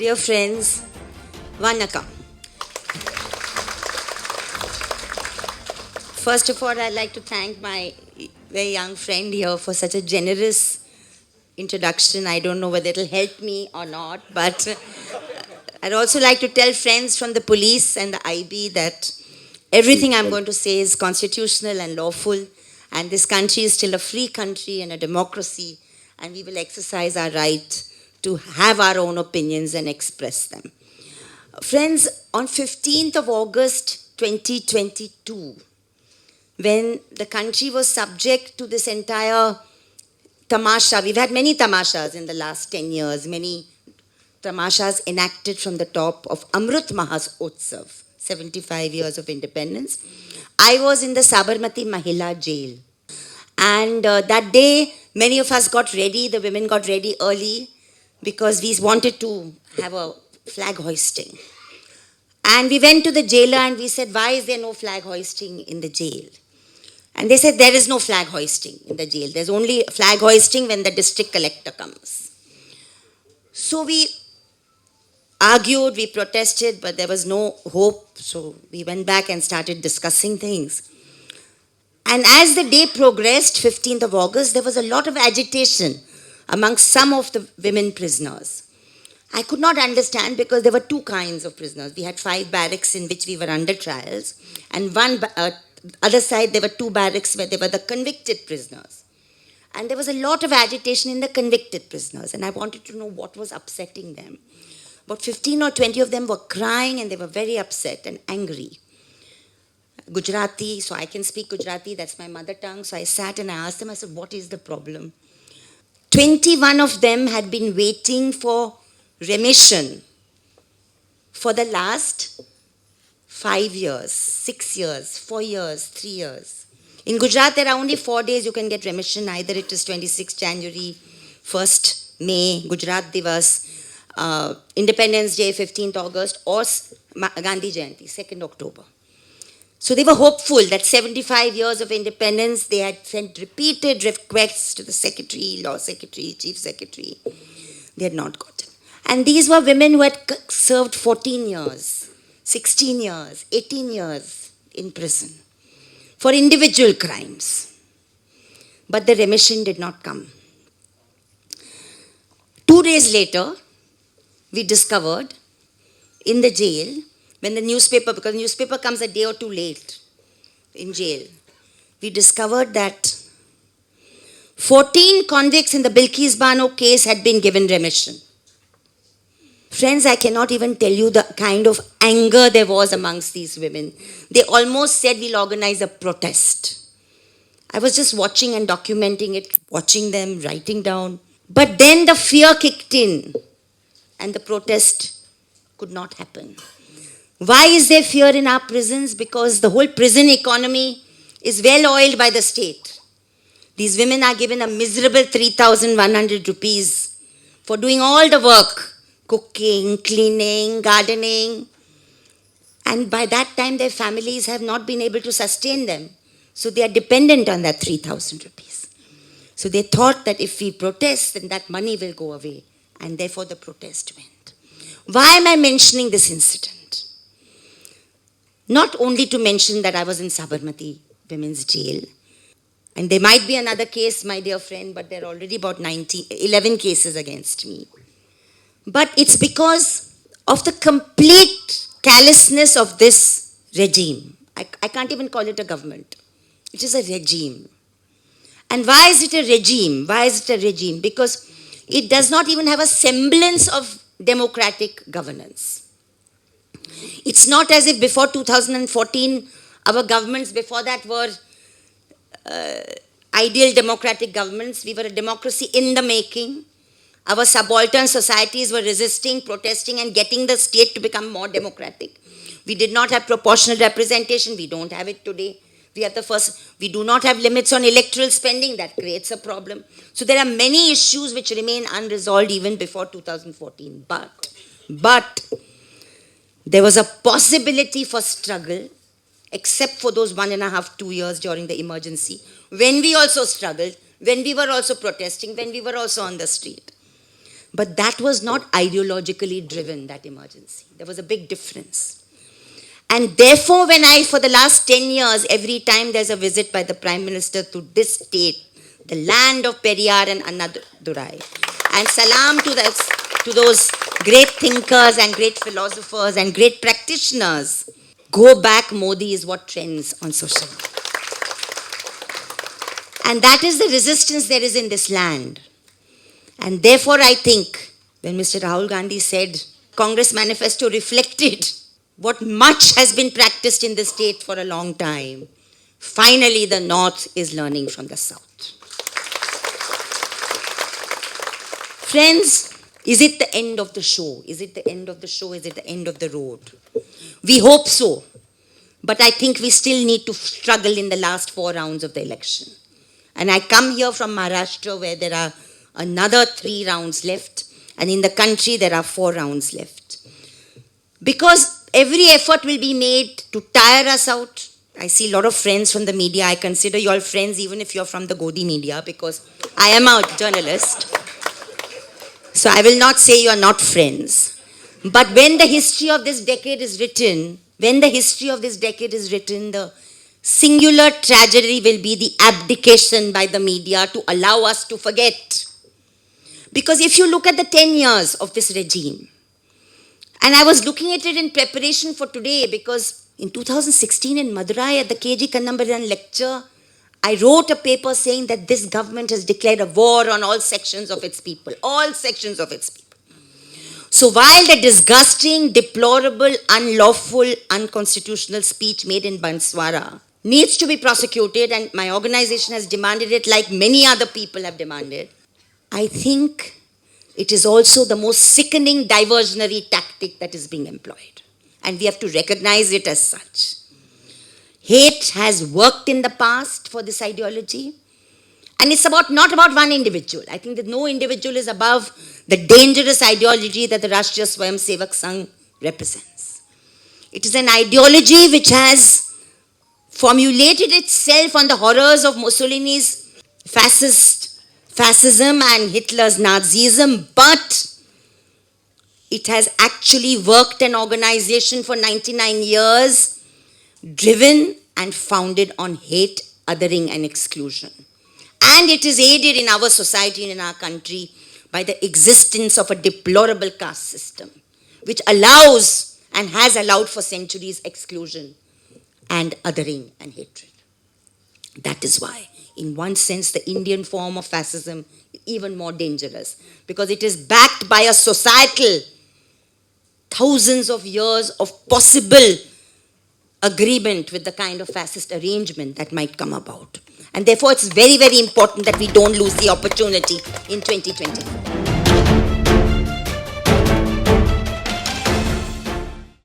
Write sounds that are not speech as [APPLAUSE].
Dear friends, Vanakkam. First of all, I'd like to thank my very young friend here for such a generous introduction. I don't know whether it'll help me or not, but I'd also like to tell friends from the police and the IB that everything I'm going to say is constitutional and lawful, and this country is still a free country and a democracy, and we will exercise our right to have our own opinions and express them. Friends, on 15th of August 2022, when the country was subject to this entire tamasha, we've had many tamashas in the last 10 years, many tamashas enacted from the top of Amrut Mahotsav, 75 years of independence. I was in the Sabarmati Mahila jail. And uh, that day, many of us got ready, the women got ready early because we wanted to have a flag hoisting. And we went to the jailer and we said, Why is there no flag hoisting in the jail? And they said, There is no flag hoisting in the jail. There's only flag hoisting when the district collector comes. So we argued, we protested, but there was no hope. So we went back and started discussing things. And as the day progressed, 15th of August, there was a lot of agitation amongst some of the women prisoners. I could not understand because there were two kinds of prisoners. We had five barracks in which we were under trials, and one uh, other side there were two barracks where they were the convicted prisoners. And there was a lot of agitation in the convicted prisoners, and I wanted to know what was upsetting them. About 15 or 20 of them were crying and they were very upset and angry. Gujarati, so I can speak Gujarati, that's my mother tongue. So I sat and I asked them, I said, What is the problem? 21 of them had been waiting for remission for the last five years, six years, four years, three years. In Gujarat, there are only four days you can get remission. Either it is 26 January, 1st May, Gujarat Divas, uh, Independence Day, 15th August, or Gandhi Jayanti, 2nd October. So they were hopeful that 75 years of independence, they had sent repeated requests to the secretary, law secretary, chief secretary. They had not gotten. And these were women who had served 14 years, 16 years, 18 years in prison for individual crimes. But the remission did not come. Two days later, we discovered in the jail when the newspaper, because the newspaper comes a day or two late in jail, we discovered that 14 convicts in the Bilkis Bano case had been given remission. Friends, I cannot even tell you the kind of anger there was amongst these women. They almost said we'll organize a protest. I was just watching and documenting it, watching them, writing down. But then the fear kicked in and the protest could not happen. Why is there fear in our prisons? Because the whole prison economy is well oiled by the state. These women are given a miserable 3,100 rupees for doing all the work cooking, cleaning, gardening. And by that time, their families have not been able to sustain them. So they are dependent on that 3,000 rupees. So they thought that if we protest, then that money will go away. And therefore, the protest went. Why am I mentioning this incident? Not only to mention that I was in Sabarmati Women's Jail, and there might be another case, my dear friend, but there are already about 90, 11 cases against me. But it's because of the complete callousness of this regime. I, I can't even call it a government. It is a regime. And why is it a regime? Why is it a regime? Because it does not even have a semblance of democratic governance. It's not as if before 2014, our governments before that were uh, ideal democratic governments. We were a democracy in the making. Our subaltern societies were resisting, protesting, and getting the state to become more democratic. We did not have proportional representation. We don't have it today. We have the first, we do not have limits on electoral spending. That creates a problem. So there are many issues which remain unresolved even before 2014. But, but, there was a possibility for struggle, except for those one and a half, two years during the emergency, when we also struggled, when we were also protesting, when we were also on the street. But that was not ideologically driven, that emergency. There was a big difference. And therefore, when I, for the last 10 years, every time there's a visit by the Prime Minister to this state, the land of Periyar and Annadurai, and salam to, the, to those great thinkers and great philosophers and great practitioners, go back Modi is what trends on social media. And that is the resistance there is in this land. And therefore, I think when Mr. Rahul Gandhi said Congress manifesto reflected [LAUGHS] what much has been practiced in the state for a long time, finally the North is learning from the South. Friends, is it the end of the show? Is it the end of the show? Is it the end of the road? We hope so. But I think we still need to struggle in the last four rounds of the election. And I come here from Maharashtra where there are another three rounds left, and in the country there are four rounds left. Because every effort will be made to tire us out. I see a lot of friends from the media. I consider you all friends even if you're from the Godi media because I am a journalist. So I will not say you are not friends. But when the history of this decade is written, when the history of this decade is written, the singular tragedy will be the abdication by the media to allow us to forget. Because if you look at the 10 years of this regime, and I was looking at it in preparation for today because in 2016 in Madurai at the KG Kannambaran lecture, I wrote a paper saying that this government has declared a war on all sections of its people, all sections of its people. So while the disgusting, deplorable, unlawful, unconstitutional speech made in Banswara needs to be prosecuted and my organization has demanded it like many other people have demanded, I think it is also the most sickening diversionary tactic that is being employed. And we have to recognize it as such. Hate has worked in the past for this ideology. And it's about not about one individual. I think that no individual is above the dangerous ideology that the Rashtriya Swayam Sevak Sangh represents. It is an ideology which has formulated itself on the horrors of Mussolini's fascist fascism and Hitler's Nazism, but it has actually worked an organization for 99 years, driven and founded on hate, othering, and exclusion. And it is aided in our society and in our country by the existence of a deplorable caste system, which allows and has allowed for centuries exclusion and othering and hatred. That is why in one sense, the Indian form of fascism is even more dangerous because it is backed by a societal thousands of years of possible agreement with the kind of fascist arrangement that might come about. And therefore, it's very, very important that we don't lose the opportunity in 2024.